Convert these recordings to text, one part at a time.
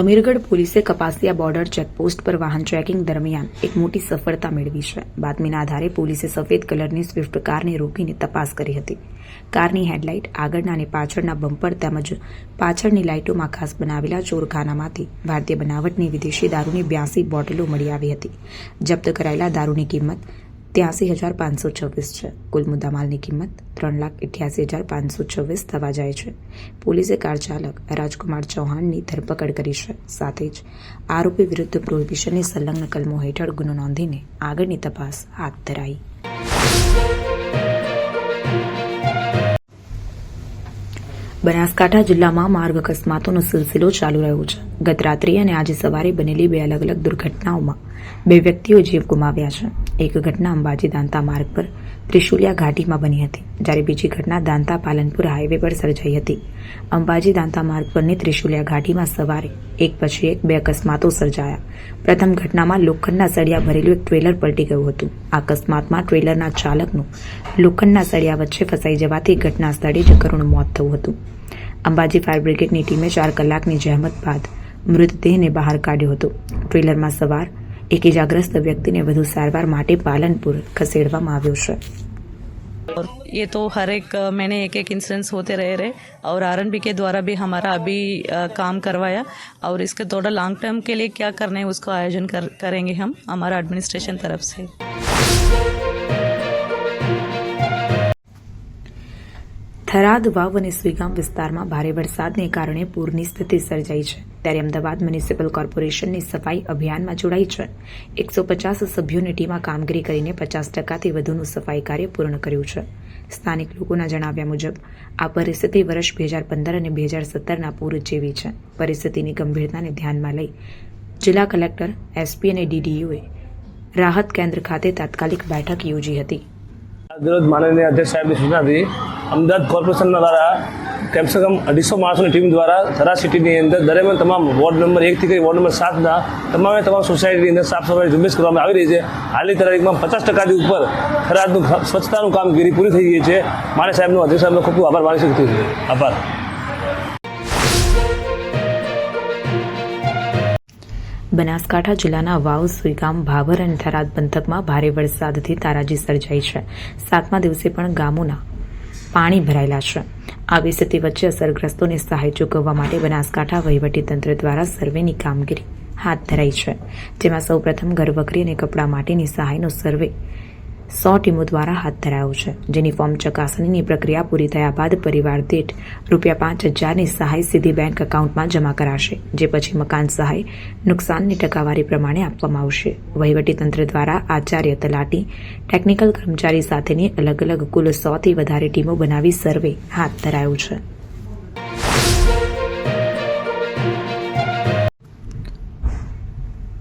અમીરગઢ પોલીસે કપાસિયા border checkpost પર વાહન ચેકિંગ દરમિયાન એક મોટી સફળતા મેળવી છે. બાતમીના આધારે પોલીસે સફેદ કલરની સ્વિફ્ટ કારને રોકીને તપાસ કરી હતી. કારની હેડલાઇટ આગળના અને પાછળના બમ્પર તેમજ પાછળની લાઇટોમાં ખાસ બનાવેલા ચોરખાનામાંથી ભારતીય બનાવટની વિદેશી દારૂની બ્યાસી બોટલો મળી આવી હતી. જપ્ત કરાયેલા દારૂની કિંમત ત્યાસી હજાર પાંચસો છવ્વીસ છે. કુલ મુદ્દામાલની કિંમત ત્રણ લાખ અઠ્યાસી હજાર પાંચસો છવ્વીસ થવા જાય છે. પોલીસે કાર ચાલક રાજકુમાર ચૌહાણની ધરપકડ કરી છે. સાથે જ આરોપી વિરુદ્ધ પ્રોહિબિશનની સંલગ્ન કલમો હેઠળ ગુનો નોંધીને આગળની તપાસ હાથ ધરાઈ. બનાસકાંઠા જિલ્લામાં માર્ગ અકસ્માતોનો સિલસિલો ચાલુ રહ્યો છે. ગત રાત્રિ અને આજે સવારે બનેલી બે અલગ અલગ દુર્ઘટનાઓમાં બે વ્યક્તિઓ જીવ ગુમાવ્યા છે. એક ઘટના અંબાજી દાંતા માર્ગ પર ત્રિશુલિયા ઘાટીમાં બની હતી, જ્યારે બીજી ઘટના દાંતા પાલનપુર હાઈવે પર સર્જાઈ હતી. અંબાજી દાંતા માર્ગ પરની ત્રિશુલિયા ઘાટીમાં સવારે એક પછી એક બે અકસ્માતો સર્જાયા. પ્રથમ ઘટનામાં લોખંડના સળિયા ભરેલું એક ટ્રેલર પલટી ગયું હતું. આ અકસ્માતમાં ટ્રેલરના ચાલકનું લોખંડના સળિયા વચ્ચે ફસાઈ જવાથી ઘટના સ્થળે જ કરુણ મોત થયું હતું. અંબાજી ફાયર બ્રિગેડની ટીમે ચાર કલાકની જહેમત બાદ મૃતદેહને બહાર કાઢ્યો હતો. ટ્રેલરમાં સવાર એક ઇજાગ્રસ્ત વ્યક્તિને વધુ સારવાર માટે પાલનપુર ખસેડવામાં આવ્યો છે और ये तो हर एक अ, मैंने एक एक इंसिडेंस होते रहे रहे और आर के द्वारा भी हमारा अभी अ, काम करवाया और इसके थोड़ा लॉन्ग टर्म के लिए क्या करना है उसका आयोजन कर, करेंगे हम हमारा एडमिनिस्ट्रेशन तरफ से થરાદ વાવ અને સુઈગામ વિસ્તારમાં ભારે વરસાદને કારણે પૂરની સ્થિતિ સર્જાઈ છે. ત્યારે અમદાવાદ મ્યુનિસિપલ કોર્પોરેશનની સફાઈ અભિયાનમાં જોડાઈ છે. એકસો પચાસ સભ્યોની ટીમાં કામગીરી કરીને પચાસ ટકાથી વધુનું સફાઈ કાર્ય પૂર્ણ કર્યું છે. સ્થાનિક લોકોના જણાવ્યા મુજબ, આ પરિસ્થિતિ વર્ષ બે હજાર પંદર અને બે હજાર સત્તરના પૂર જેવી છે. પરિસ્થિતિની ગંભીરતાને ધ્યાનમાં લઈ જિલ્લા કલેક્ટર, એસપી અને ડીડીયુએ રાહત કેન્દ્ર ખાતે તાત્કાલિક બેઠક યોજી હતી. માનનીય અધ્યક્ષ સાહેબની સૂચનાથી અમદાવાદ કોર્પોરેશનના દ્વારા કમસે કમ અઢીસો માણસોની ટીમ દ્વારા થરા સિટીની અંદર દરમિયાન તમામ વોર્ડ નંબર એકથી કરી વોર્ડ નંબર સાતના તમામે તમામ સોસાયટીની અંદર સાફ સફાઈ ઝુંબેશ કરવામાં આવી રહી છે. હાલની તારીખમાં પચાસ ટકાથી ઉપર થરાદનું સ્વચ્છતાનું કામગીરી પૂરી થઈ ગઈ છે. મારે સાહેબનો અધ્યક્ષ સાહેબનો ખૂબ ખૂબ આભાર માની શકું આભાર. બનાસકાંઠા જિલ્લાના વાવ, સુઈગામ ભાભર અને થરાદ પંથકમાં ભારે વરસાદથી તારાજી સર્જાઈ છે. સાતમા દિવસે પણ ગામોના પાણી ભરાયેલા છે. આવી સ્થિતિ વચ્ચે અસરગ્રસ્તોને સહાય ચૂકવવા માટે બનાસકાંઠા વહીવટીતંત્ર દ્વારા સર્વેની કામગીરી હાથ ધરાઈ છે, જેમાં સૌપ્રથમ ઘરવખરી અને કપડાં માટેની સહાયનો સર્વે સો ટીમો દ્વારા હાથ ધરાયો છે, જેની ફોર્મ ચકાસણીની પ્રક્રિયા પૂરી થયા બાદ પરિવાર દીઠ રૂપિયા પાંચ હજારની સહાય સીધી બેંક એકાઉન્ટમાં જમા કરાશે, જે પછી મકાન સહાય નુકસાનની ટકાવારી પ્રમાણે આપવામાં આવશે. વહીવટીતંત્ર દ્વારા આચાર્ય તલાટી, ટેકનિકલ કર્મચારી સાથેની અલગ અલગ કુલ સોથી વધારે ટીમો બનાવી સર્વે હાથ ધરાયો છે.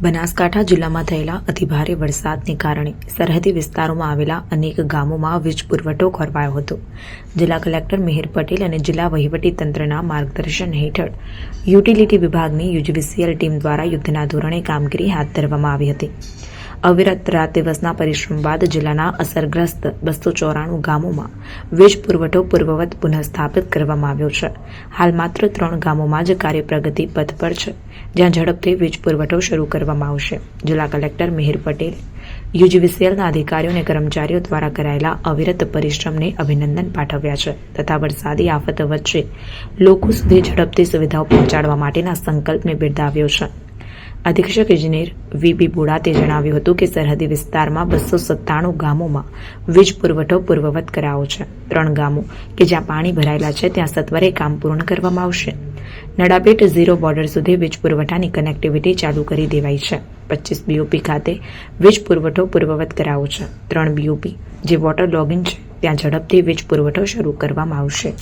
બનાસકાંઠા જિલ્લામાં થયેલા અતિભારે વરસાદને કારણે સરહદી વિસ્તારોમાં આવેલા અનેક ગામોમાં વીજ પુરવઠો ખોરવાયો હતો. જિલ્લા કલેક્ટર મિહિર પટેલ અને જિલ્લા તંત્રના માર્ગદર્શન હેઠળ યુટિલિટી વિભાગની યુજીવીસીએલ ટીમ દ્વારા યુદ્ધના ધોરણે કામગીરી હાથ ધરવામાં આવી હતી. અવિરત રાત દિવસના પરિશ્રમ બાદ જિલ્લાના અસરગ્રસ્ત બસો ચોરાણું ગામોમાં વીજ પુરવઠો પૂર્વવત પુનઃસ્થાપિત કરવામાં આવ્યો છે. હાલ માત્ર ત્રણ ગામોમાં જ કાર્ય પ્રગતિ પથ પર છે, જ્યાં ઝડપથી વીજ પુરવઠો શરૂ કરવામાં આવશે. જિલ્લા કલેક્ટર મિહિર પટેલ, યુજીવીસીએલના અધિકારીઓ અને કર્મચારીઓ દ્વારા કરાયેલા અવિરત પરિશ્રમને અભિનંદન પાઠવ્યા છે. તથા વરસાદી આફત વચ્ચે લોકો સુધી ઝડપથી સુવિધાઓ પહોંચાડવા માટેના સંકલ્પને બિરદાવ્યો છે. અધિક્ષક ઇજનેર વીબી બોડાતે જણાવ્યું હતું કે સરહદી વિસ્તારમાં બસો સત્તાણું ગામોમાં વીજ પુરવઠો પૂર્વવત કરાયો છે. ત્રણ ગામો કે જ્યાં પાણી ભરાયેલા છે, ત્યાં સત્વરે કામ પૂર્ણ કરવામાં આવશે. નડાબેટ ઝીરો બોર્ડર સુધી વીજ પુરવઠાની કનેક્ટિવિટી ચાલુ કરી દેવાઈ છે. પચીસ બીઓપી ખાતે વીજ પુરવઠો પૂર્વવત કરાયો છે. ત્રણ બીઓપી જે વોટર લોગિન છે, ત્યાં ઝડપથી વીજ પુરવઠો શરૂ કરવામાં આવશે.